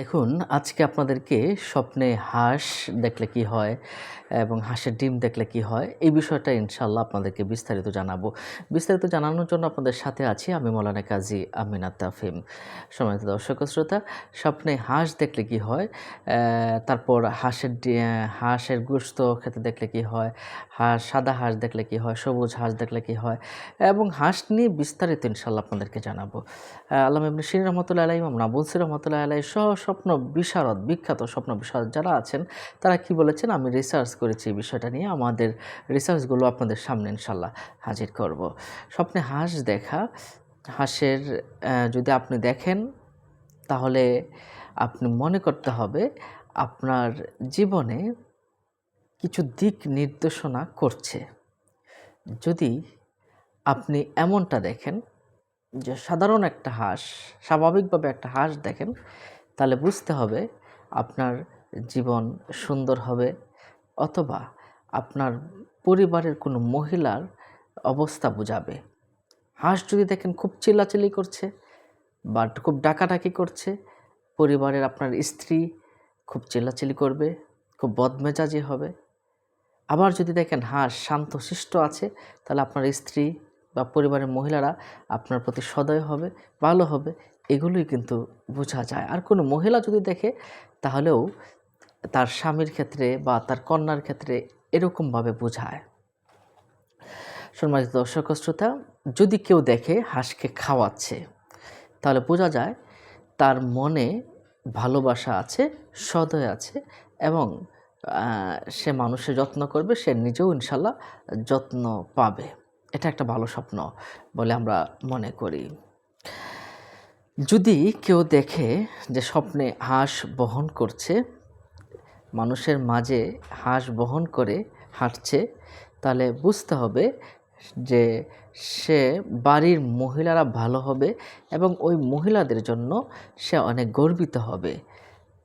দেখুন, আজকে আপনাদেরকে স্বপ্নে হাঁস দেখলে কি হয় এবং হাঁসের ডিম দেখলে কি হয়, এই বিষয়টা ইনশাল্লাহ আপনাদেরকে বিস্তারিত জানাব। বিস্তারিত জানানোর জন্য আপনাদের সাথে আছি আমি মৌলানা কাজী আমিনা তাফিম। সম্মানিত দর্শক শ্রোতা, স্বপ্নে হাঁস দেখলে কি হয় তারপর হাঁসের হাঁসের গোস্ত খেতে দেখলে কি হয় হাঁস, সাদা হাঁস দেখলে কি হয়, সবুজ হাঁস দেখলে কি হয় এবং হাঁস নিয়ে বিস্তারিত ইনশাল্লাহ আপনাদেরকে জানাব। আল্লাহ ইবনে শির রহমতুল্লাহ আলাই ইমাম নাবুলসির রহমতুল্লাহ আলাই সহ স্বপ্ন বিশারদ, বিখ্যাত স্বপ্ন বিশারদ যারা আছেন, তারা কি বলেছেন? আমি রিসার্চ করেছি এই বিষয়টা নিয়ে। আমাদের রিসার্চগুলো আপনাদের সামনে ইনশাল্লাহ হাজির করব। স্বপ্নে হাঁস দেখা, হাঁসের যদি আপনি দেখেন, তাহলে আপনি মনে করতে হবে আপনার জীবনে কিছু দিক নির্দেশনা করছে। যদি আপনি এমনটা দেখেন যে সাধারণ একটা হাঁস, স্বাভাবিকভাবে একটা হাঁস দেখেন, তাহলে বুঝতে হবে আপনার জীবন সুন্দর হবে অথবা আপনার পরিবারের কোনো মহিলার অবস্থা বুঝাবে। হাঁস যদি দেখেন খুব চিল্লাচিল্লি করছে বা খুব ডাকাডাকি করছে, পরিবারের আপনার স্ত্রী খুব চিল্লাচিল্লি করবে, খুব বদমেজাজি হবে আবার যদি দেখেন হাঁস শান্তশিষ্ট আছে, তাহলে আপনার স্ত্রী বা পরিবারের মহিলারা আপনার প্রতি সদয় হবে, ভালো হবে, এগুলোই কিন্তু বোঝা যায়। আর কোনো মহিলা যদি দেখে, তাহলেও তার স্বামীর ক্ষেত্রে বা তার কন্যার ক্ষেত্রে এরকমভাবে বোঝায়। সম্মানিত দর্শক শ্রোতা, যদি কেউ দেখে হাঁসকে খাওয়াচ্ছে, তাহলে বোঝা যায় তার মনে ভালোবাসা আছে, সদয় আছে এবং সে মানুষের যত্ন করবে, সে নিজেও ইনশাল্লাহ যত্ন পাবে। এটা একটা ভালো স্বপ্ন বলে আমরা মনে করি। যদি কেউ দেখে যে স্বপ্নে হাঁস বহন করছে, মানুষের মাঝে হাঁস বহন করে হাঁটছে, তাহলে বুঝতে হবে যে সে বাড়ির মহিলারা ভালো হবে এবং ওই মহিলাদের জন্য সে অনেক গর্বিত হবে।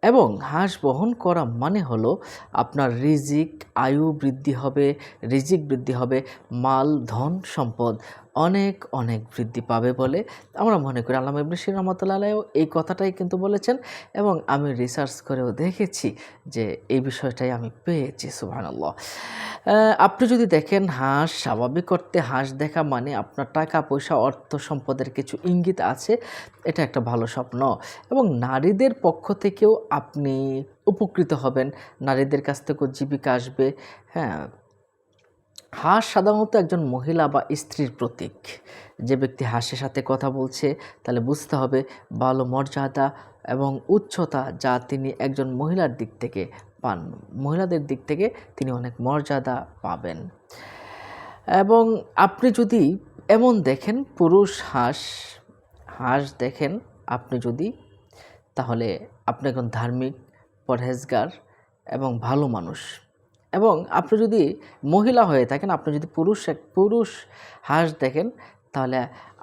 এবং হাঁস বহন করা মানে হলো আপনার রিজিক, আয়ু বৃদ্ধি হবে, রিজিক বৃদ্ধি হবে, মাল, ধন, সম্পদ। অনেক অনেক বৃদ্ধি পাবে বলে আমরা মনে করি। আল্লাহ ইবনে শির রহমতুল্লাহ এই কথাটাই কিন্তু বলেছেন এবং আমি রিসার্চ করেও দেখেছি যে এই বিষয়টাই আমি পেয়েছি, সুবহানাল্লাহ। আপনি যদি দেখেন হাঁস, স্বাভাবিক করতে হাঁস দেখা মানে আপনার টাকা, পয়সা, অর্থ সম্পদের কিছু ইঙ্গিত আছে, এটা একটা ভালো স্বপ্ন। এবং নারীদের পক্ষ থেকেও আপনি উপকৃত হবেন। নারীদের কাছ থেকেও জীবিকা আসবে। হ্যাঁ হাঁস সাধারণত একজন মহিলা বা স্ত্রীর প্রতীক। যে ব্যক্তি হাঁসের সাথে কথা বলছে, তাহলে বুঝতে হবে ভালো মর্যাদা এবং উচ্চতা যা তিনি একজন মহিলার দিক থেকে পান। মহিলাদের দিক থেকে তিনি অনেক মর্যাদা পাবেন। এবং আপনি যদি এমন দেখেন, পুরুষ হাঁস হাঁস দেখেন আপনি যদি, তাহলে আপনি একজন ধার্মিক, পরহেজগার এবং ভালো মানুষ। এবং আপনি যদি মহিলা হয়ে থাকেন, আপনি যদি পুরুষ এক পুরুষ হাঁস দেখেন, তাহলে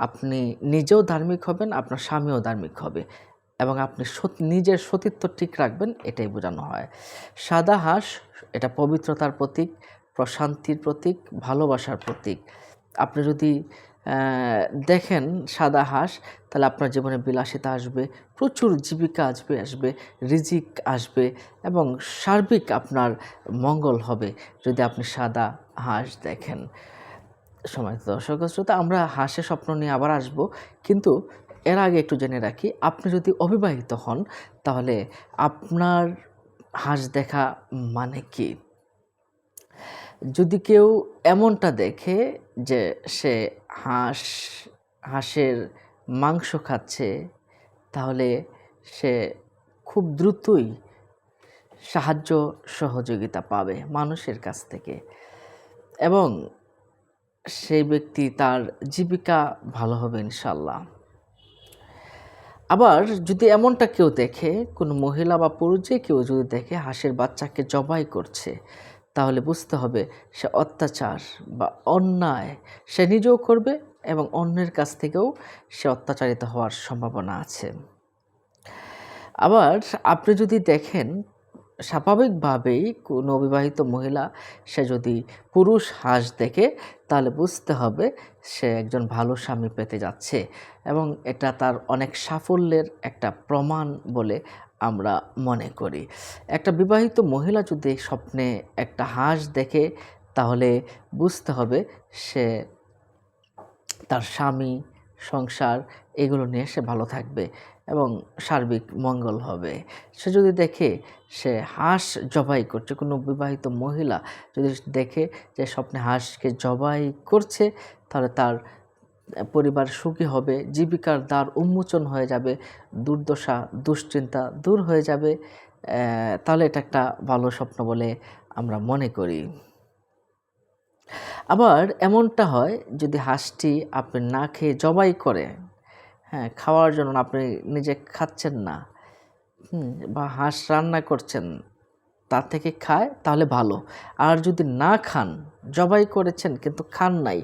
আপনি নিজেও ধার্মিক হবেন, আপনার স্বামীও ধার্মিক হবে এবং আপনি নিজের সতীত্ব ঠিক রাখবেন, এটাই বোঝানো হয়। সাদা হাঁস, এটা পবিত্রতার প্রতীক, প্রশান্তির প্রতীক, ভালোবাসার প্রতীক। আপনি যদি দেখেন সাদা হাঁস, তাহলে আপনার জীবনে বিলাসিতা আসবে, প্রচুর জীবিকা আসবে আসবে, রিজিক আসবে এবং সার্বিক আপনার মঙ্গল হবে যদি আপনি সাদা হাঁস দেখেন। সময় দর্শক শ্রোতা, আমরা হাঁসের স্বপ্ন নিয়ে আবার আসব, কিন্তু এর আগে একটু জেনে রাখি, আপনি যদি অবিবাহিত হন, তাহলে আপনার হাঁস দেখা মানে কি? যদি কেউ এমনটা দেখে যে সে হাঁস, হাঁসের মাংস খাচ্ছে, তাহলে সে খুব দ্রুতই সাহায্য সহযোগিতা পাবে মানুষের কাছ থেকে। এবং সেই ব্যক্তি তার জীবিকা ভালো হবে ইনশাল্লাহ আবার যদি এমনটা কেউ দেখে, কোনো মহিলা বা পুরুষ যে কেউ যদি দেখে হাঁসের বাচ্চাকে জবাই করছে তাহলে বুঝতে হবে সে অত্যাচার বা অন্যায় সে নিজেও করবে এবং অন্যের কাছ থেকেও সে অত্যাচারিত হওয়ার সম্ভাবনা আছে। আবার আপনি যদি দেখেন, স্বাভাবিকভাবেই কোনো অবিবাহিত মহিলা সে যদি পুরুষ হাঁস দেখে, তাহলে বুঝতে হবে সে একজন ভালো স্বামী পেতে যাচ্ছে এবং এটা তার অনেক সাফল্যের একটা প্রমাণ বলে আমরা মনে করি। একটা বিবাহিত মহিলা যদি স্বপ্নে একটা হাঁস দেখে, তাহলে বুঝতে হবে সে তার স্বামী, সংসার, এগুলো নিয়ে সে ভালো থাকবে এবং সার্বিক মঙ্গল হবে। সে যদি দেখে সে হাঁস জবাই করছে, কোনো বিবাহিত মহিলা যদি দেখে যে স্বপ্নে হাঁসকে জবাই করছে, তাহলে তার পরিবার সুখী হবে, জীবিকার দ্বার উন্মোচন হয়ে যাবে, দুর্দশা, দুশ্চিন্তা দূর হয়ে যাবে তাহলে এটা একটা ভালো স্বপ্ন বলে আমরা মনে করি। আবার এমনটা হয়, যদি হাঁসটি আপনি না খেয়ে জবাই করে হ্যাঁ খাওয়ার জন্য আপনি নিজে খাচ্ছেন না বা হাঁস রান্না করছেন তার থেকে খায়, তাহলে ভালো। আর যদি না খান, জবাই করেছেন কিন্তু খান নাই,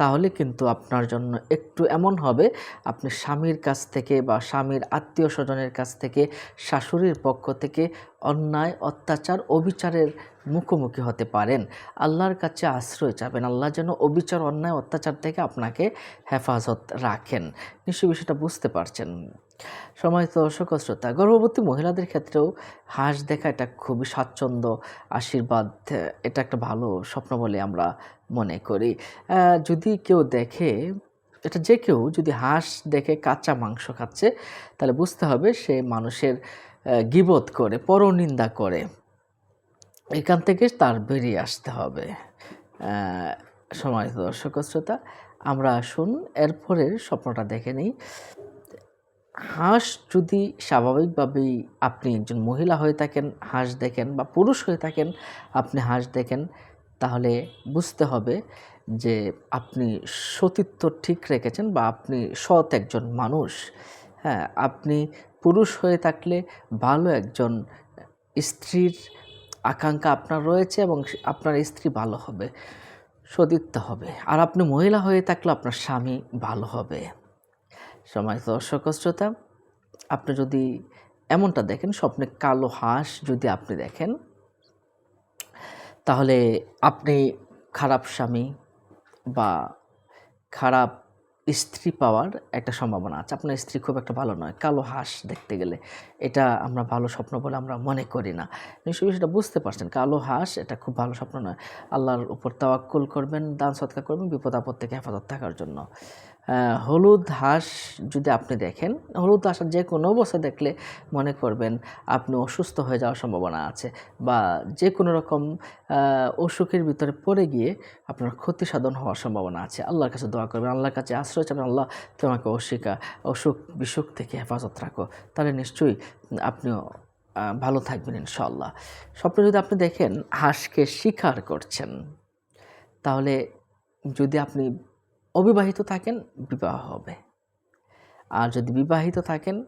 তাহলে কিন্তু আপনার জন্য একটু এমন হবে, আপনি স্বামীর কাছ থেকে বা স্বামীর আত্মীয় স্বজনের কাছ থেকে, শাশুড়ির পক্ষ থেকে অন্যায়, অত্যাচার, অবিচারের মুখোমুখি হতে পারেন। আল্লাহর কাছে আশ্রয় চাবেন। আল্লাহ যেন অবিচার, অন্যায়, অত্যাচার থেকে আপনাকে হেফাজত রাখেন। নিশ্চয়ই বিষয়টা বুঝতে পারছেন। সময় দর্শক শ্রোতা, গর্ভবতী মহিলাদের ক্ষেত্রেও হাঁস দেখা এটা খুবই স্বাচ্ছন্দ্য, আশীর্বাদ, এটা একটা ভালো স্বপ্ন বলে আমরা মনে করি। যদি কেউ দেখে, এটা যে কেউ যদি হাঁস দেখে কাঁচা মাংস খাচ্ছে, তাহলে বুঝতে হবে সে মানুষের গিবত করে, পরনিন্দা করে। এখান থেকে তার বেরিয়ে আসতে হবে। সম্মানিত দর্শক শ্রোতা, আমরা আসুন, এরপরের স্বপ্নটা দেখে নিই। হাঁস যদি স্বাভাবিকভাবেই আপনি একজন মহিলা হয়ে থাকেন, হাঁস দেখেন বা পুরুষ হয়ে থাকেন, আপনি হাঁস দেখেন, তাহলে বুঝতে হবে যে আপনি সতীত্ব ঠিক রেখেছেন বা আপনি সৎ একজন মানুষ। হ্যাঁ আপনি পুরুষ হয়ে থাকলে ভালো একজন স্ত্রীর আকাঙ্ক্ষা আপনার রয়েছে এবং আপনার স্ত্রী ভালো হবে সতীত্ব হবে। আর আপনি মহিলা হয়ে থাকলে আপনার স্বামী ভালো হবে। সময় দর্শক শ্রোতা, আপনি যদি এমনটা দেখেন, স্বপ্নে কালো হাঁস যদি আপনি দেখেন, তাহলে আপনি খারাপ স্বামী বা খারাপ স্ত্রী পাওয়ার একটা সম্ভাবনা আছে। আপনার স্ত্রী খুব একটা ভালো নয়, কালো হাঁস দেখতে গেলে। এটা আমরা ভালো স্বপ্ন বলে আমরা মনে করি না। নিশ্চয়ই সেটা বুঝতে পারছেন, কালো হাঁস এটা খুব ভালো স্বপ্ন নয়। আল্লাহর উপর তাওয়াক্কুল করবেন, দান সৎকার করবেন, বিপদ আপদ থেকে হেফাজত থাকার জন্য। হলুদ হাঁস যদি আপনি দেখেন, হলুদ হাঁস যে কোনো অবস্থা দেখলে মনে করবেন আপনি অসুস্থ হয়ে যাওয়ার সম্ভাবনা আছে বা যে কোনো রকম অসুখের ভিতরে পড়ে গিয়ে আপনার ক্ষতি সাধন হওয়ার সম্ভাবনা আছে। আল্লাহর কাছে দোয়া করবেন, আল্লাহর কাছে আশ্রয় চাবেন, আল্লাহ তোমাকে অশিকা অসুখ বিসুখ থেকে হেফাজত রাখো। তাহলে নিশ্চয়ই আপনিও ভালো থাকবেন ইনশাল্লাহ স্বপ্নে যদি আপনি দেখেন হাঁসকে শিকার করছেন, তাহলে যদি আপনি অবিবাহিত থাকেন, বিবাহ হবে। আর যদি বিবাহিত থাকেন,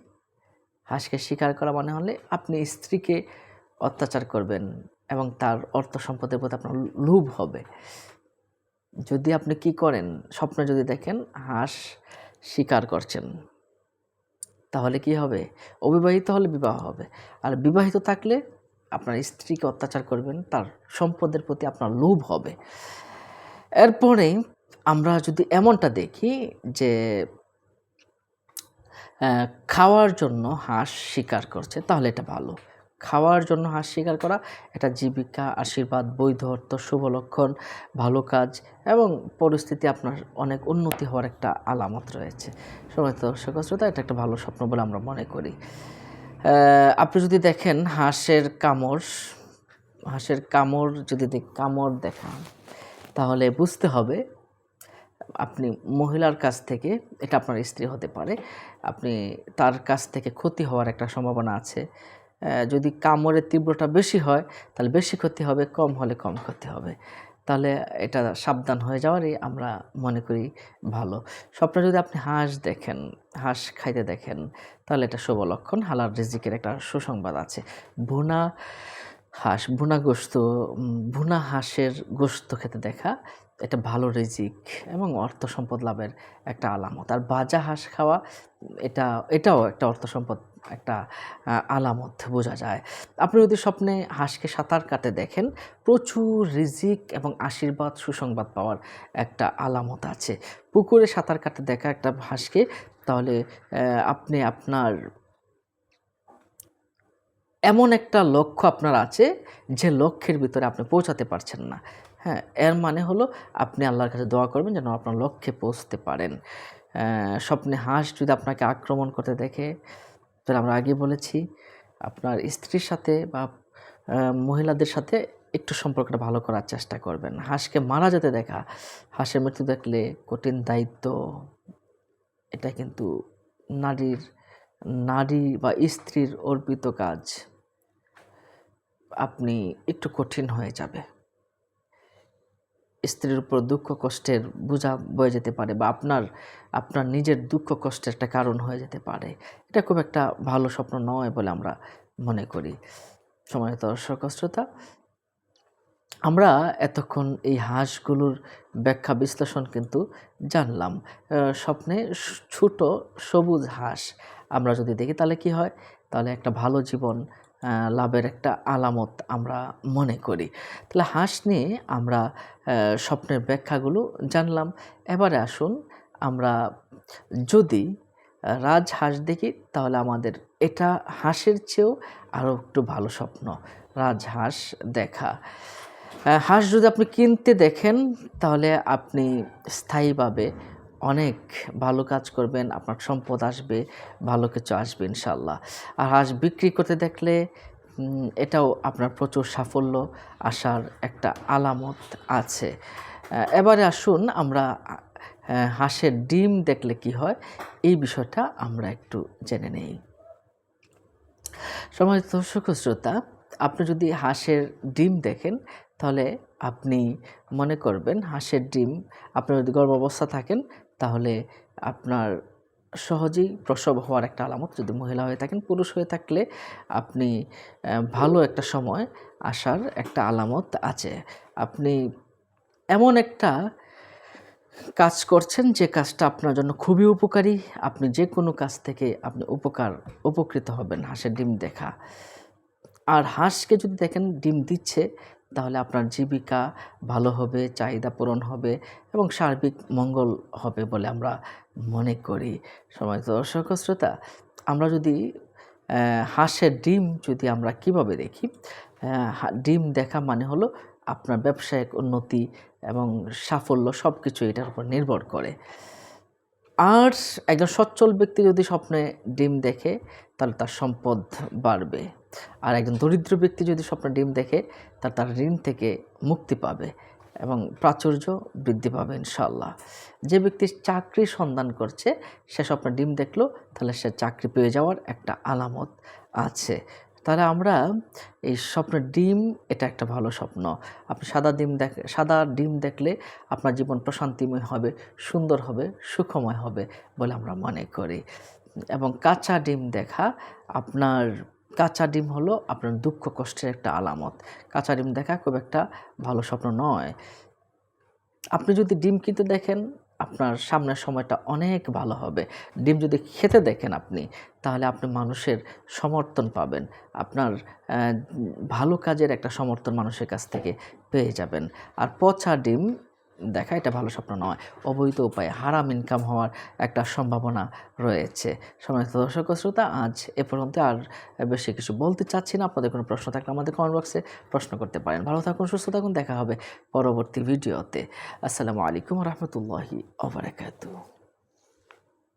হাঁসকে শিকার করা মানে হলে আপনি স্ত্রীকে অত্যাচার করবেন এবং তার অর্থ সম্পদের প্রতি আপনার লোভ হবে। যদি আপনি কি করেন, স্বপ্নে যদি দেখেন, হাঁস শিকার করছেন, তাহলে কি হবে? অবিবাহিত হলে বিবাহ হবে। আর বিবাহিত থাকলে আপনার স্ত্রীকে অত্যাচার করবেন, তার সম্পদের প্রতি আপনার লোভ হবে। এরপরে আমরা যদি এমনটা দেখি যে খাওয়ার জন্য হাঁস শিকার করছে, তাহলে এটা ভালো। খাওয়ার জন্য হাঁস শিকার করা, এটা জীবিকা, আশীর্বাদ বৈধ অর্থ শুভ লক্ষণ, ভালো কাজ এবং পরিস্থিতি আপনার অনেক উন্নতি হওয়ার একটা আলামত রয়েছে। সময় দর্শক শ্রোতা, এটা একটা ভালো স্বপ্ন বলে আমরা মনে করি। আপনি যদি দেখেন হাঁসের কামড় হাঁসের কামড় যদি কামড় দেখান, তাহলে বুঝতে হবে আপনি মহিলার কাছ থেকে, এটা আপনার স্ত্রী হতে পারে, আপনি তার কাছ থেকে ক্ষতি হওয়ার একটা সম্ভাবনা আছে। যদি কামড়ের তীব্রতা বেশি হয়, তাহলে বেশি ক্ষতি হবে, কম হলে কম ক্ষতি হবে। তাহলে এটা সাবধান হয়ে যাওয়ারই আমরা মনে করি ভালো। স্বপ্নে যদি আপনি হাঁস দেখেন, হাঁস খাইতে দেখেন, তাহলে এটা শুভ লক্ষণ। হালার রিজিকের একটা সুসংবাদ আছে। ভুনা হাঁস, ভুনা গোস্ত ভুনা হাঁসের গোস্ত খেতে দেখা এটা ভালো রিজিক এবং অর্থ সম্পদ লাভের একটা আলামত। আর বাজা হাঁস খাওয়া, এটা, এটাও একটা অর্থ সম্পদ, একটা আলামত বোঝা যায়। আপনি যদি স্বপ্নে হাঁসকে সাঁতার কাটে দেখেন, প্রচুর রিজিক এবং আশীর্বাদ, সুসংবাদ পাওয়ার একটা আলামত আছে। পুকুরে সাঁতার কাটে দেখা একটা হাঁসকে, তাহলে আপনি আপনার এমন একটা লক্ষ্য আপনার আছে যে লক্ষ্যের ভিতরে আপনি পৌঁছাতে পারছেন না। হ্যাঁ এর মানে হলো আপনি আল্লাহর কাছে দোয়া করবেন যেন আপনার লক্ষ্যে পৌঁছতে পারেন। স্বপ্নে হাঁস যদি আপনাকে আক্রমণ করতে দেখে তাহলে আমরা আগে বলেছি, আপনার স্ত্রীর সাথে বা মহিলাদের সাথে একটু সম্পর্কটা ভালো করার চেষ্টা করবেন। হাঁসকে মারা যেতে দেখা, হাঁসের মৃত্যু দেখলে কঠিন দায়িত্ব, এটা কিন্তু নারীর, নারী বা স্ত্রীর অর্পিত কাজ। আপনি একটু কঠিন হয়ে যাবে। স্ত্রীর উপর দুঃখ কষ্টের বোঝা বয়ে যেতে পারে বা আপনার আপনার নিজের দুঃখ কষ্টের একটা কারণ হয়ে যেতে পারে। এটা খুব একটা ভালো স্বপ্ন নয় বলে আমরা মনে করি। সময় দর্শক শ্রোতা, আমরা এতক্ষণ এই হাঁসগুলোর ব্যাখ্যা বিশ্লেষণ কিন্তু জানলাম। স্বপ্নে ছোট সবুজ হাঁস আমরা যদি দেখি তাহলে কি হয়? তাহলে একটা ভালো জীবন লাভের একটা আলামত আমরা মনে করি। তাহলে হাঁস নিয়ে আমরা স্বপ্নের ব্যাখ্যাগুলো জানলাম। এবারে আসুন আমরা যদি রাজহাঁস দেখি, তাহলে আমাদের এটা হাঁসের চেয়েও আরও একটু ভালো স্বপ্ন রাজহাঁস দেখা। হাঁস যদি আপনি কিনতে দেখেন, তাহলে আপনি স্থায়ীভাবে অনেক ভালো কাজ করবেন, আপনার সম্পদ আসবে, ভালো কিছু আসবে ইনশাল্লাহ আর হাঁস বিক্রি করতে দেখলে এটাও আপনার প্রচুর সাফল্য আসার একটা আলামত আছে। এবারে আসুন আমরা হাঁসের ডিম দেখলে কি হয়, এই বিষয়টা আমরা একটু জেনে নেই। সময় দর্শক শ্রোতা, আপনি যদি হাঁসের ডিম দেখেন, তাহলে আপনি মনে করবেন হাঁসের ডিম, আপনার যদি গর্ভাবস্থা থাকেন তাহলে আপনার সহজেই প্রসব হওয়ার একটা আলামত যদি মহিলা হয়ে থাকেন, পুরুষ হয়ে থাকলে আপনি ভালো একটা সময় আসার একটা আলামত আছে। আপনি এমন একটা কাজ করছেন যে কাজটা আপনার জন্য খুবই উপকারী, আপনি যে কোনো কাজ থেকে আপনি উপকার, উপকৃত হবেন হাঁসের ডিম দেখা। আর হাঁসকে যদি দেখেন, ডিম দিচ্ছে তাহলে আপনার জীবিকা ভালো হবে, চাহিদা পূরণ হবে এবং সার্বিক মঙ্গল হবে বলে আমরা মনে করি। সময় দর্শক শ্রোতা, আমরা যদি হাঁসের ডিম যদি আমরা কীভাবে দেখি ডিম দেখা মানে হলো আপনার ব্যবসায়িক উন্নতি এবং সাফল্য সব কিছু এটার উপর নির্ভর করে। আর একজন সচ্ছল ব্যক্তি যদি স্বপ্নে ডিম দেখে, তাহলে তার সম্পদ বাড়বে। আর একজন দরিদ্র ব্যক্তি যদি স্বপ্নে ডিম দেখে তাহলে তার ঋণ থেকে মুক্তি পাবে এবং প্রাচুর্য বৃদ্ধি পাবে ইনশাল্লাহ যে ব্যক্তি চাকরির সন্ধান করছে, সে স্বপ্নে ডিম দেখল, তাহলে সে চাকরি পেয়ে যাওয়ার একটা আলামত আছে। তাহলে আমরা এই স্বপ্ন ডিম, এটা একটা ভালো স্বপ্ন। আপনি সাদা ডিম দেখ, সাদা ডিম দেখলে আপনার জীবন প্রশান্তিময় হবে, সুন্দর হবে, সুখময় হবে বলে আমরা মনে করি। এবং কাঁচা ডিম দেখা আপনার, কাঁচা ডিম হলো আপনার দুঃখ কষ্টের একটা আলামত। কাঁচা ডিম দেখা খুব একটা ভালো স্বপ্ন নয়। আপনি যদি ডিম কিনতে দেখেন আপনার সামনের সময়টা অনেক ভালো হবে। ডিম যদি খেতে দেখেন আপনি, তাহলে আপনি মানুষের সমর্থন পাবেন। আপনার ভালো কাজের একটা সমর্থন মানুষের কাছ থেকে পেয়ে যাবেন। আর পচা ডিম দেখা, এটা ভালো স্বপ্ন নয়। অবৈধ উপায়ে হারাম ইনকাম হওয়ার একটা সম্ভাবনা রয়েছে। সমস্ত দর্শক শ্রোতা, আজ এ পর্যন্ত আর বেশি কিছু বলতে চাচ্ছি না। আপনাদের কোনো প্রশ্ন থাকলে আমাদের কমেন্ট বক্সে প্রশ্ন করতে পারেন। ভালো থাকুন, সুস্থ থাকুন, দেখা হবে পরবর্তী ভিডিওতে আসসালামু আলাইকুম রহমতুল্লাহি ওবরাকাতু